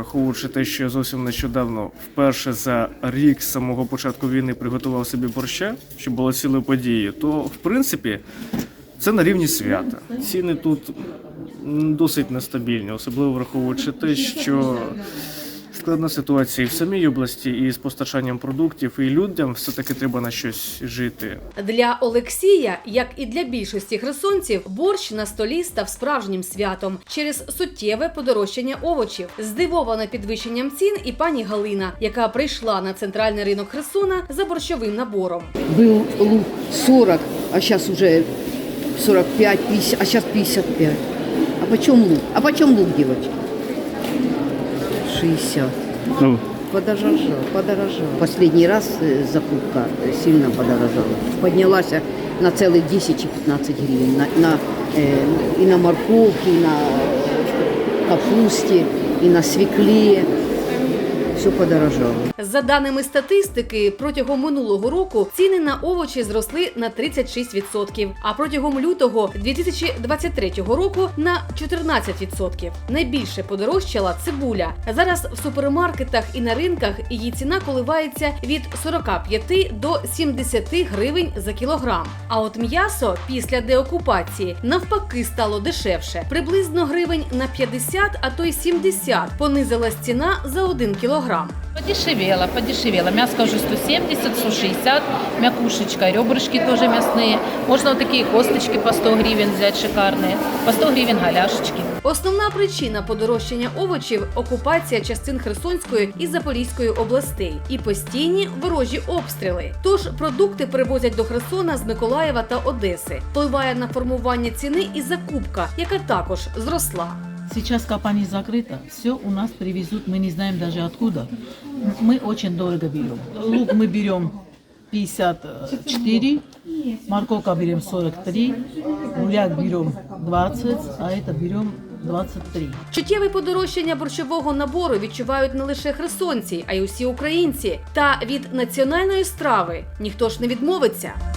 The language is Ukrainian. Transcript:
враховуючи те, що я зовсім нещодавно вперше за рік з самого початку війни приготував собі борща, що було цілою подією, то в принципі це на рівні свята. Ціни тут досить нестабільні, особливо враховуючи те, що складна ситуація і в самій області, і з постачанням продуктів, і людям все-таки треба на щось жити. Для Олексія, як і для більшості херсонців, борщ на столі став справжнім святом через суттєве подорожчання овочів. Здивована підвищенням цін і пані Галина, яка прийшла на центральний ринок Херсона за борщовим набором. Был лук 40, а сейчас уже 45, 50, а сейчас 55. А почем лук? А почем лук, девочки? 60. Ну, Подорожал, подорожал. Последний раз э, закупка э, сильно подорожала. Поднялась на целых 10 и 15 гривен. На, на, э, и на морковке, и на капусте, и на свекле. Все подорожало. За даними статистики, протягом минулого року ціни на овочі зросли на 36%, а протягом лютого 2023 року на 14%. Найбільше подорожчала цибуля. Зараз в супермаркетах і на ринках її ціна коливається від 45 до 70 гривень за кілограм. А от м'ясо після деокупації навпаки стало дешевше. Приблизно гривень на 50, а то й 70 понизилась ціна за 1 кілограм Подешевело, подешевело. Мяско уже 170, 160, мякушечка, ребрышки тоже мясные. Можно вот такие косточки по 100 гривен взять шикарные. По 100 гривен голяшечки. Основна причина подорожчання овочів окупація частин Херсонської і Запорізької областей і постійні ворожі обстріли. Тож продукти привозять до Херсона з Миколаєва та Одеси. Впливає на формування ціни і закупка, яка також зросла. Сейчас компания закрыта, все у нас привезут, мы не знаем даже откуда. Мы очень дорого берем. Лук мы берем 54, морковка берем 43, буряк берем 20, а это берем 23. Чуттєве подорожчання борщового набору відчувають не лише херсонці, а й усі українці. Та від національної страви ніхто ж не відмовиться.